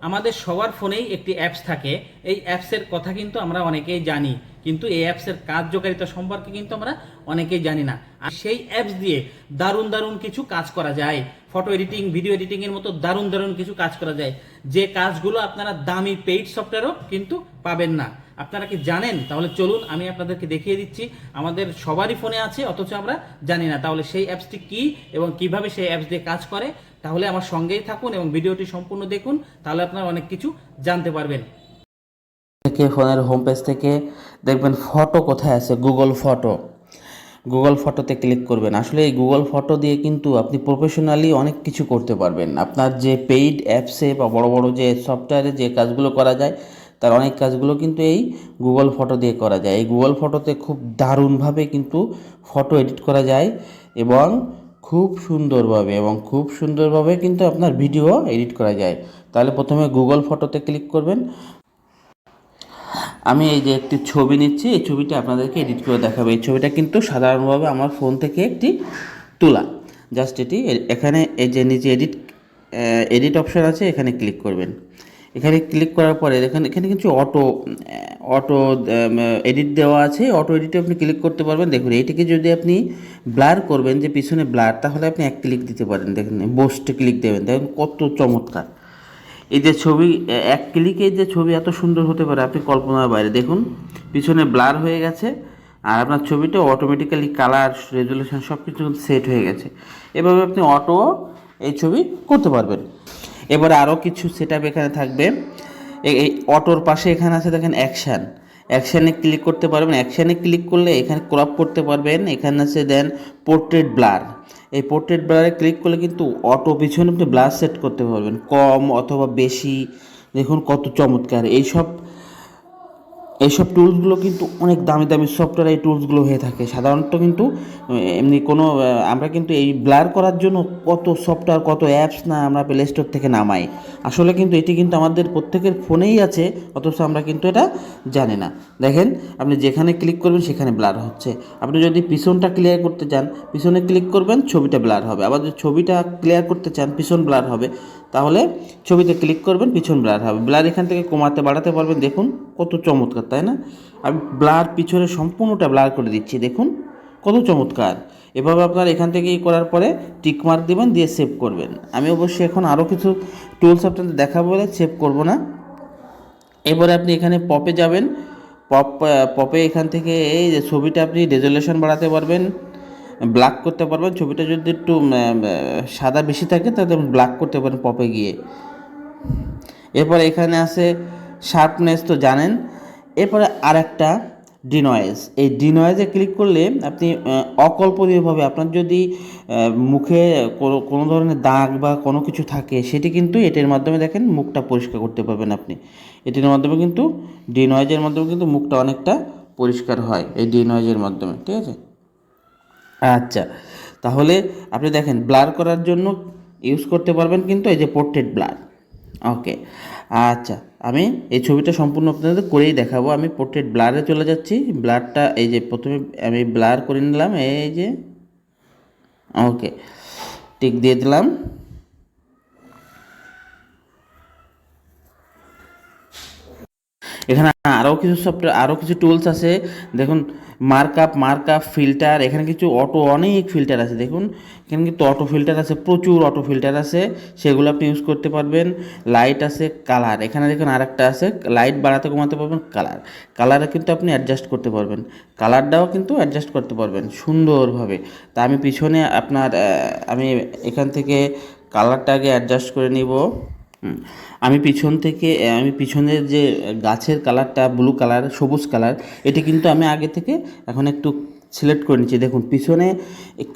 আমাদের সবার ফোনেই একটি অ্যাপস থাকে। এই অ্যাপসের কথা কিন্তু আমরা অনেকেই জানি। কিন্তু এই অ্যাপসের কার্যকারিতা সম্পর্কে কিন্তু আমরা অনেকেই জানি না। আর সেই অ্যাপস দিয়ে দারুণ দারুণ কিছু কাজ করা যায়। ফটো এডিটিং ভিডিও এডিটিং এর মতো দারুণ দারুণ কিছু কাজ করা যায়। যে কাজগুলো আপনারা দামি পেইড সফটওয়্যারও কিন্তু পাবেন না। আপনারা কি জানেন? তাহলে চলুন, আমি আপনাদেরকে দেখিয়ে দিচ্ছি। আমাদের সবারই ফোনে আছে, অথচ আমরা জানি না। তাহলে সেই অ্যাপসটি কি এবং কীভাবে সেই অ্যাপস দিয়ে কাজ করে? তাহলে আমার সঙ্গেই থাকুন এবং ভিডিওটি সম্পূর্ণ দেখুন। তাহলে আপনারা অনেক কিছু জানতে পারবেন। থেকে, ফোনের হোম পেজ থেকে দেখবেন ফটো কোথায় আছে? গুগল ফটো গুগল ফটোতে ক্লিক করবেন। আসলে এই গুগল ফটো দিয়ে কিন্তু আপনি প্রফেশনালি অনেক কিছু করতে পারবেন। আপনার যে পেইড অ্যাপসে বা বড় বড় যে সফটওয়্যারে যে কাজগুলো করা যায়, তার অনেক কাজগুলো কিন্তু এই গুগল ফটো দিয়ে করা যায়। এই গুগল ফটোতে খুব দারুণভাবে কিন্তু ফটো এডিট করা যায় এবং খুব সুন্দরভাবে এবং খুব সুন্দরভাবে কিন্তু আপনার ভিডিও এডিট করা যায়। তাহলে প্রথমে গুগল ফটোতে ক্লিক করবেন। আমি এই যে একটি ছবি নিচ্ছি, এই ছবিটা আপনাদেরকে এডিট করে দেখাবো। এই ছবিটা কিন্তু সাধারণভাবে আমার ফোন থেকে একটি তোলা। জাস্ট এটি এখানে এই যে নিচে এডিট এডিট অপশন আছে, এখানে ক্লিক করবেন। এখানে ক্লিক করার পরে এখানে এখানে কিছু অটো অটো এডিট দেওয়া আছে। অটো এডিটে আপনি ক্লিক করতে পারবেন। দেখুন এইটিকে যদি আপনি ব্লার করবেন, যে পিছনে ব্লার তাহলে আপনি এক ক্লিক দিতে পারেন। দেখেন বোস্টে ক্লিক দেবেন। দেখুন, কত চমৎকার। এই যে ছবি এক ক্লিকে যে ছবি এত সুন্দর হতে পারে, আপনি কল্পনার বাইরে। দেখুন, পিছনে ব্লার হয়ে গেছে, আর আপনার ছবিটা অটোমেটিক্যালি কালার রেজুলেশন সব কিছু সেট হয়ে গেছে। এভাবে আপনি অটো এই ছবি করতে পারবেন। এবারে আরও কিছু সেট এখানে থাকবে। এই অটোর পাশে এখানে আছে, দেখেন অ্যাকশান অ্যাকশানে ক্লিক করতে পারবেন। অ্যাকশানে ক্লিক করলে এখানে ক্রপ করতে পারবেন। এখানে আছে দেন পোর্ট্রেট ব্লার এই পোর্ট্রেট ব্লারে ক্লিক করলে কিন্তু অটো পিছনে আপনি ব্লার সেট করতে পারবেন। কম অথবা বেশি, দেখুন কত চমৎকার। এইসব এইসব টুলসগুলো কিন্তু অনেক দামি দামি সফটওয়্যার এই টুলসগুলো হয়ে থাকে। সাধারণত কিন্তু এমনি কোনো আমরা কিন্তু এই ব্লার করার জন্য কত সফটওয়্যার, কত অ্যাপস না আমরা প্লে স্টোর থেকে নামাই। আসলে কিন্তু এটি কিন্তু আমাদের প্রত্যেকের ফোনেই আছে, অথচ আমরা কিন্তু এটা জানি না। দেখেন, আপনি যেখানে ক্লিক করবেন সেখানে ব্লার হচ্ছে। আপনি যদি পিছনটা ক্লিয়ার করতে চান, পিছনে ক্লিক করবেন, ছবিটা ব্লার হবে। আবার যদি ছবিটা ক্লিয়ার করতে চান, পিছন ব্লার হবে। তাহলে ছবিতে ক্লিক করবেন, পিছন ব্লার হবে। ব্লার এখান থেকে কমাতে, বাড়াতে পারবেন। দেখুন কত চমৎকার, তাই না? আমি ব্লার পিছনে সম্পূর্ণটা ব্লার করে দিচ্ছি, দেখুন, কত চমৎকার। এভাবে আপনার এখান থেকে করার পরে টিক মার্ক দেবেন, দিয়ে সেভ করবেন। আমি অবশ্যই এখন আরও কিছু টুলস আপনাদের দেখাবো বলে সেভ করব না। এবারে আপনি এখানে পপে যাবেন। পপ পপে এখান থেকে এই যে ছবিটা আপনি রেজলিউশন বাড়াতে পারবেন ব্ল্যাক করতে পারবেন। ছবিটা যদি একটু সাদা বেশি থাকে, তাহলে ব্ল্যাক করতে পারেন পপে গিয়ে। এরপর এখানে আছে শার্পনেস তো জানেন। এরপরে আরেকটা ডিনয়েজ এই ডিনয়েজে ক্লিক করলে আপনি অকল্পনীয়ভাবে আপনার যদি মুখে কোনো ধরনের দাগ বা কোনো কিছু থাকে, সেটি কিন্তু এটির মাধ্যমে দেখেন মুখটা পরিষ্কার করতে পারবেন আপনি। এটির মাধ্যমে কিন্তু ডিনয়েজের মাধ্যমে কিন্তু মুখটা অনেকটা পরিষ্কার হয়, এই ডিনয়েজের মাধ্যমে, ঠিক আছে? আচ্ছা তাহলে আপনি দেখেন ব্লার করার জন্য ইউজ করতে পারবেন কিন্তু এই যে পোর্ট্রেট ব্লার ওকে আচ্ছা আমি এই ছবিটা সম্পূর্ণ আপনাদের করেই দেখাবো। আমি পোর্ট্রেট ব্লারে চলে যাচ্ছি। ব্লারটা এই যে প্রথমে আমি ব্লার করে নিলাম, এই যে ওকে টিক দিয়ে দিলাম। এখানে আরও কিছু সফটওয়্যার আরও কিছু টুলস আছে। দেখুন মার্কআপ মার্কআপ ফিল্টার এখানে কিছু অটো অনেক ফিল্টার আছে। দেখুন, এখানে কিন্তু অটো ফিল্টার আছে, প্রচুর অটো ফিল্টার আছে। সেগুলো আপনি ইউজ করতে পারবেন। লাইট আছে কালার এখানে দেখুন, আরেকটা আছে লাইট বাড়াতে কমাতে পারবেন কালার কালারে কিন্তু আপনি অ্যাডজাস্ট করতে পারবেন। কালারটাও কিন্তু অ্যাডজাস্ট করতে পারবেন সুন্দরভাবে। তা আমি পিছনে আপনার আমি এখান থেকে কালারটা আগে অ্যাডজাস্ট করে নিব। আমি পিছন থেকে আমি পিছনের যে গাছের কালারটা ব্লু কালার সবুজ কালার এটি কিন্তু আমি আগে থেকে এখন একটু সিলেক্ট করে নিচ্ছি। দেখুন, পিছনে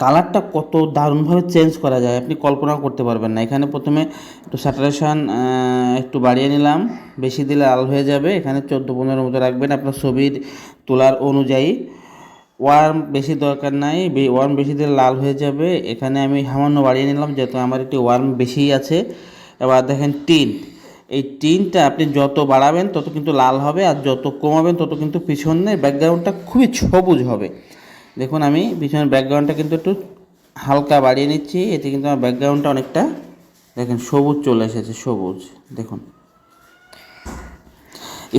কালারটা কত দারুণভাবে চেঞ্জ করা যায়, আপনি কল্পনাও করতে পারবেন না। এখানে প্রথমে একটু স্যাটারেশন একটু বাড়িয়ে নিলাম। বেশি দিলে লাল হয়ে যাবে। এখানে চোদ্দ পনেরো মতো রাখবেন আপনার ছবির তোলার অনুযায়ী। ওয়ার্ম বেশি দরকার নাই ওয়ার্ম বেশি দিলে লাল হয়ে যাবে। এখানে আমি সামান্য বাড়িয়ে নিলাম, যেহেতু আমার একটি ওয়ার্ম বেশিই আছে। এবার দেখেন টিন এই টিনটা আপনি যত বাড়াবেন, তত কিন্তু লাল হবে আর যত কমাবেন, তত কিন্তু পিছনের ব্যাকগ্রাউন্ডটা খুবই সবুজ হবে। দেখুন আমি পিছনের ব্যাকগ্রাউন্ডটা কিন্তু একটু হালকা বাড়িয়ে নিচ্ছি, এতে কিন্তু আমার ব্যাকগ্রাউন্ডটা অনেকটা দেখেন সবুজ চলে এসেছে, সবুজ। দেখুন।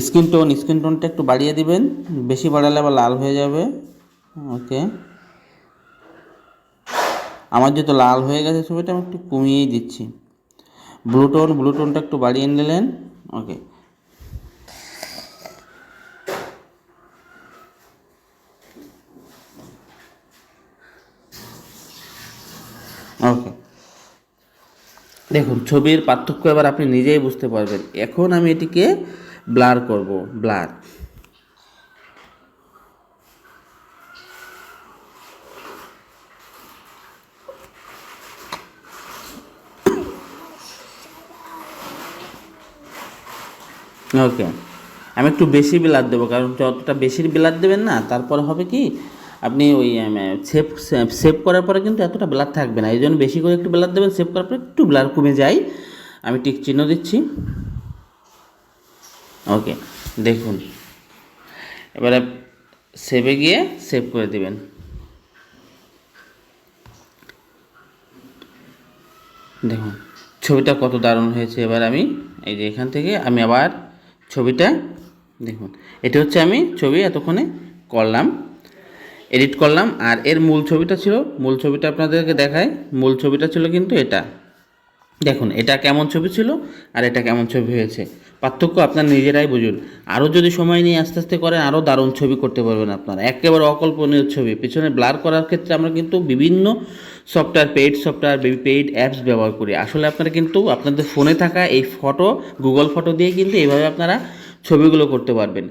স্কিন টোন, স্কিন টোনটা একটু বাড়িয়ে দিবেন, বেশি বাড়ালে আবার লাল হয়ে যাবে। ওকে। আমার যেহেতু লাল হয়ে গেছে, ছবিটা আমি একটু কমিয়েই দিচ্ছি। ব্লু টোন ব্লু টোনটা একটু বাড়িয়ে নিলেন। ওকে। ওকে। দেখুন, ছবির পার্থক্য এবার আপনি নিজেই বুঝতে পারবেন। এখন আমি এটিকে ব্লার করব, ব্লার। ওকে আমি একটু বেশি বিলার দেবো, কারণ যতটা বেশি বিলার দেবেন না, তারপরে হবে কি, আপনি ওই সেভ সেভ করার পরে কিন্তু এতটা ব্লার থাকবে না। এই জন্য বেশি করে একটু ব্লার দেবেন সেভ করার পরে একটু ব্লার কমে যায়। আমি টিক চিহ্ন দিচ্ছি। ওকে দেখুন। এবারে সেভে গিয়ে সেভ করে দিবেন। দেখুন, ছবিটা কত দারুণ হয়েছে। এবার আমি, এই যে এখান থেকে আমি আবার ছবিটা, দেখুন, এটা হচ্ছে আমি ছবি, এতক্ষণে করলাম, এডিট করলাম, আর এর মূল ছবিটা ছিল, মূল ছবিটা আপনাদেরকে দেখায় মূল ছবিটা ছিল কিন্তু এটা। দেখুন, এটা কেমন ছবি ছিল, আর এটা কেমন ছবি হয়েছে। পার্থক্য আপনার নিজেরাই বুঝুন। আরও যদি সময় নিয়ে আস্তে আস্তে করেন, আরও দারুণ ছবি করতে পারবেন আপনারা। একেবারে অকল্পনীয় ছবি। পিছনে ব্লার করার ক্ষেত্রে আমরা কিন্তু বিভিন্ন software paid software paid apps ব্যবহার করি। আসলে আপনারা কিন্তু আপনাদের ফোনে থাকা এই ফটো গুগল ফটো দিয়ে কিন্তু এইভাবে আপনারা ছবিগুলো করতে পারবেন।